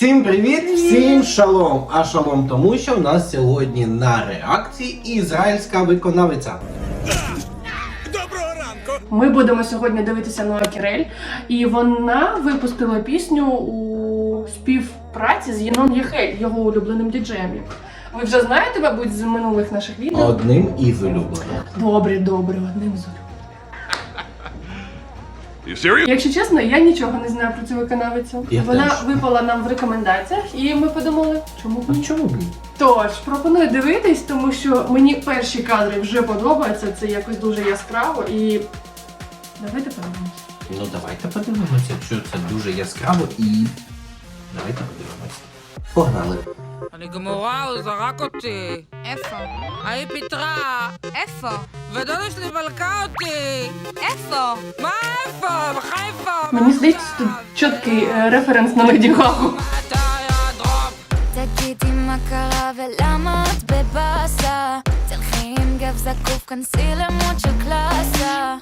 Всім привіт, всім шалом. А шалом тому, що в нас сьогодні на реакції ізраїльська виконавиця. Ми будемо сьогодні дивитися на Кірель, і вона випустила пісню у співпраці з Єнон Єхель, його улюбленим діджеєм. Ви вже знаєте, мабуть, з минулих наших відео? Одним із улюблених. Добре, добре, одним з улюблених. You serious? Якщо чесно, я нічого не знаю про цю виконавицю. Я Вона теж. випала нам в рекомендаціях, і ми подумали, чому б А чому б? ні? Тож пропоную дивитись, тому що мені перші кадри вже подобаються. Це якось дуже яскраво і давайте подивимось. Ну давайте подивимося, якщо це дуже яскраво і. Давайте подивимося. Погнали. אני גמורה, הוא זרק אותי. איפה? ההיא פיטרה. איפה? ודודה שלי מלקה אותי. איפה? מה איפה? בחיפה. Мені здається, тут чіткий е, референс на Леді Гагу. אתה יא דרופ. תגידי מה קרה ולמה את בבאסה תלכי עם גב זקוף, כנסי למוד של קלאסה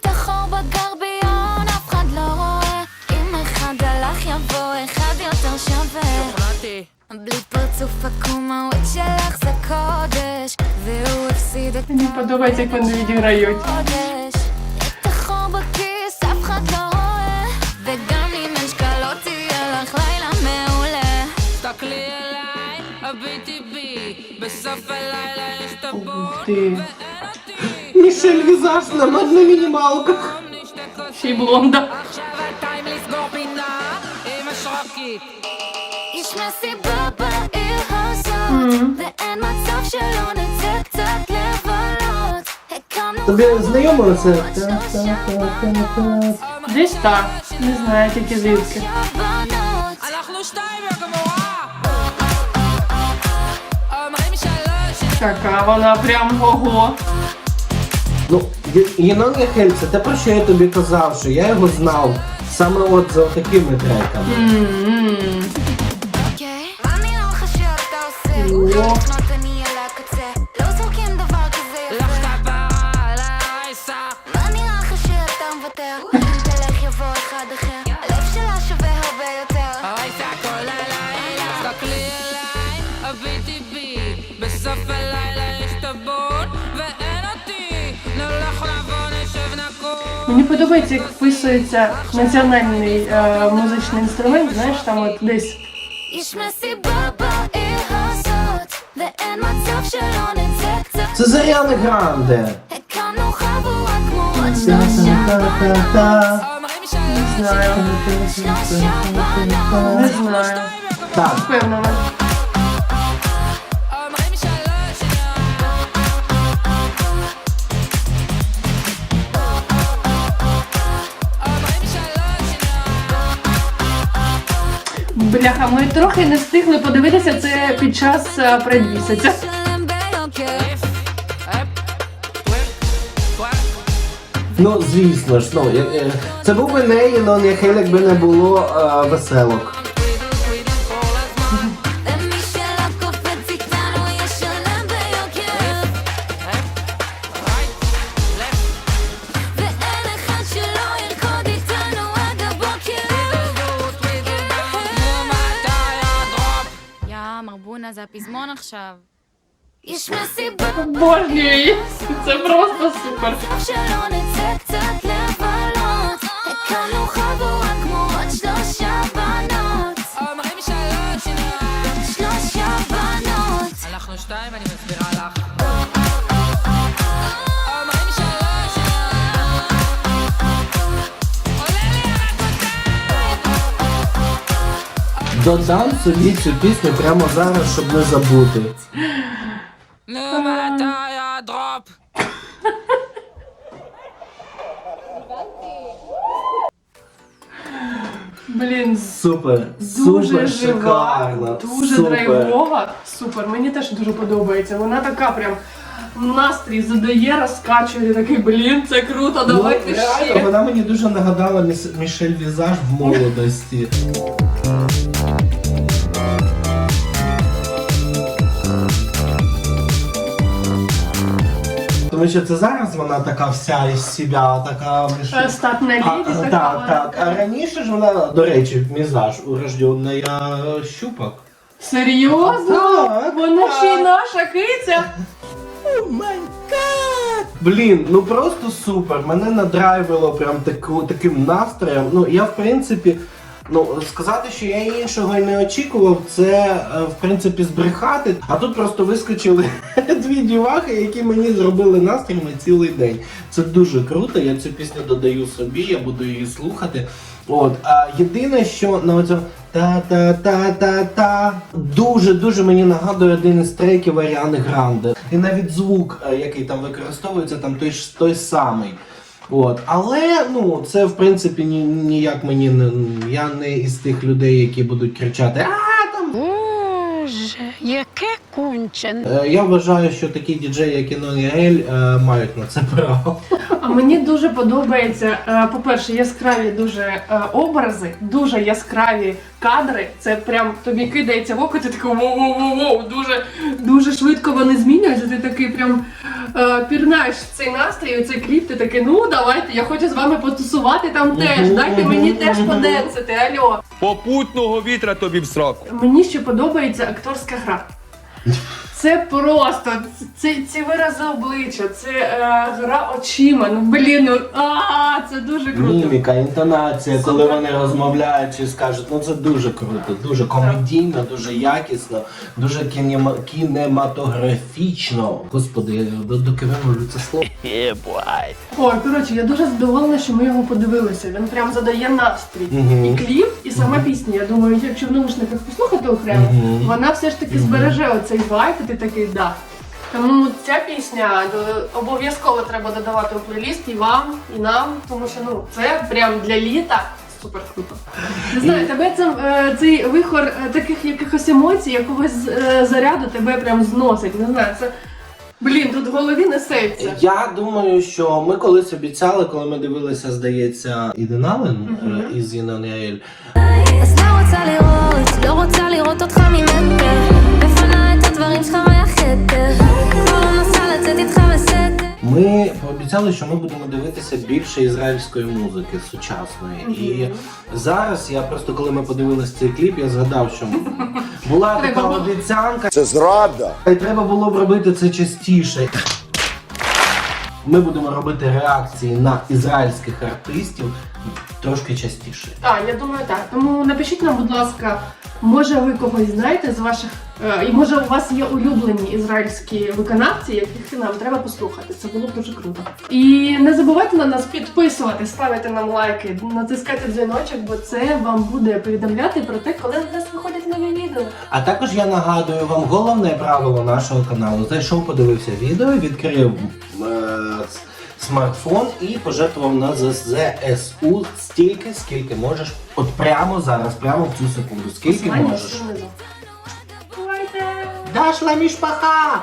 את החור בגרביון אף אחד לא רואה אם אחד הלך יבוא אחד יותר שווה שוכנעתי. בלי פרצוף עקום הוויד שלך זה קודש והוא הפסיד את Мені подобається, як вони відіграють. החודש את החור בכיס אף אחד לא רואה וגם אם אין שקלות תהיה לך לילה מעולה תסתכלי אליי, הביטי בי. בסוף הלילה יש את Ух הבול, ти. ואין אותי. Мішель Візаж на на мінімалках. בואו נשתה כוס Ще й блонда. עכשיו הטיים לסגור פינה עם השרוקית. יש מסיבה Тобі знайомо це? Десь так. Не знаю, тільки звідки. Така вона прям ого. Ну, Єнон Гехель, це те, про що я тобі казав, що я його знав саме от за такими треками. Mm -hmm. było. Мені подобається, як вписується національний е, музичний інструмент, знаєш, там вот здесь. Це Заріана Гранде. Не знаю. Так. Впевнена. Бляха, ми трохи не встигли подивитися це під час е, предмісяця. ну звісно ж, ну я- е, це був би не Єнон Яхель, якби не було е, веселок. ומי שלא קופץ איתנו ישלם ביוקר. ואין אחד שלא ירקוד איתנו עד הבוקר. יא מרבונה, זה הפזמון עכשיו. יש מסיבה Обожнюю її. Це просто супер. שלא נצא קצת לבלות. הקמנו חבורה כמו עוד שלושה בנות. אומרים שלוש, שלושה בנות. אנחנו שתיים, אני מסבירה לך. אומרים שלוש, עולה לי הרקוטה! Додам собі цю пісню прямо зараз, щоб не забути. Не вертає дроп. Блін, Супер, дуже супер, жива, шикарно. дуже супер. драйвова. Супер, мені теж дуже подобається. Вона така прям настрій задає, розкачує. Такий, блін, це круто, Ну, давайте реально, вона мені дуже нагадала Мішель Візаж в молодості. Коротше, це зараз вона така вся із себе, така більш- Е, Статна А, леді така. так, так. А раніше ж вона, до речі, мізаж, урожденна щупак. Серйозно? Так, Вона так. ще й наша киця. Блін, ну просто супер. Мене надрайвило прям таку, таким настроєм. Ну, я в принципі. Ну, сказати, що я іншого й не очікував, це е, в принципі збрехати. А тут просто вискочили дві дівахи, які мені зробили настрій на цілий день. Це дуже круто. Я цю пісню додаю собі, я буду її слухати. От, а єдине, що на оцьому та-та-та-та-та дуже дуже мені нагадує один із треків Аріани Гранде. І навіть звук, е, який там використовується, там той ж той самий. От, але ну це в принципі ні, ніяк мені не я не із тих людей, які будуть кричати А там. Боже, яке кончене. Е, Я вважаю, що такі діджеї, як Інон Ель, мають на це право. А мені дуже подобається, е, по-перше, яскраві дуже е, образи, дуже яскраві кадри. Це прям тобі кидається в око, ти такий воу-воу-воу, дуже, дуже швидко вони змінюються. Ти такий прям е, пірнаєш в цей настрій, у цей кліп, ти такий, ну давайте, я хочу з вами потусувати там теж. Дайте мені теж поденсити, альо. Попутного вітра тобі в сраку. Мені ще подобається акторська гра. Це просто ці, ці вирази обличчя, це е, гра очима. Ну блін, ну а це дуже круто. Міміка, інтонація, коли вони розмовляють чи скажуть, ну це дуже круто, дуже комедійно, дуже якісно, дуже кінема- кінематографічно. Господи, я до- вимовлю це слово. Ой, коротше, я дуже задоволена, що ми його подивилися. Він прям задає настрій. Мгм. І кліп, і сама пісня. Я думаю, якщо в наушниках послухати окремо, Мгм. вона все ж таки збереже оцей вайб, і ти такий да. Тому ця пісня е, обов'язково треба додавати у плейліст і вам, і нам, тому що ну це прям для літа. Супер круто. Не знаю, тебе це, е, цей вихор е, таких якихось емоцій, якогось е, заряду тебе прям зносить. Не знаю, це блін, тут в голові несеться. Я думаю, що ми колись обіцяли, коли ми дивилися, здається, Іден Аллен із Інон הדברים שלך מהחדר כבר לא מנסה לצאת איתך בסתר Ми пообіцяли, що ми будемо дивитися більше ізраїльської музики сучасної. І зараз я просто коли ми подивилися цей кліп, я згадав, що була Треба така було. обіцянка, Це зрада. і треба було б робити це частіше. Ми будемо робити реакції на ізраїльських артистів трошки частіше. Так, я думаю, так. Тому напишіть нам, будь ласка, може ви когось знаєте з ваших, е, і може у вас є улюблені ізраїльські виконавці, яких нам треба послухати. Це було б дуже круто. І не забувайте на нас підписувати, ставити нам лайки, натискати дзвіночок, бо це вам буде повідомляти про те, коли в нас виходять нові відео. А також я нагадую вам головне правило нашого каналу. Зайшов, подивився відео, відкрив смартфон і пожертвував на ЗСУ стільки, скільки можеш. От прямо зараз, прямо в цю секунду. Скільки можеш. Давайте! Дашла Даш ла мішпаха!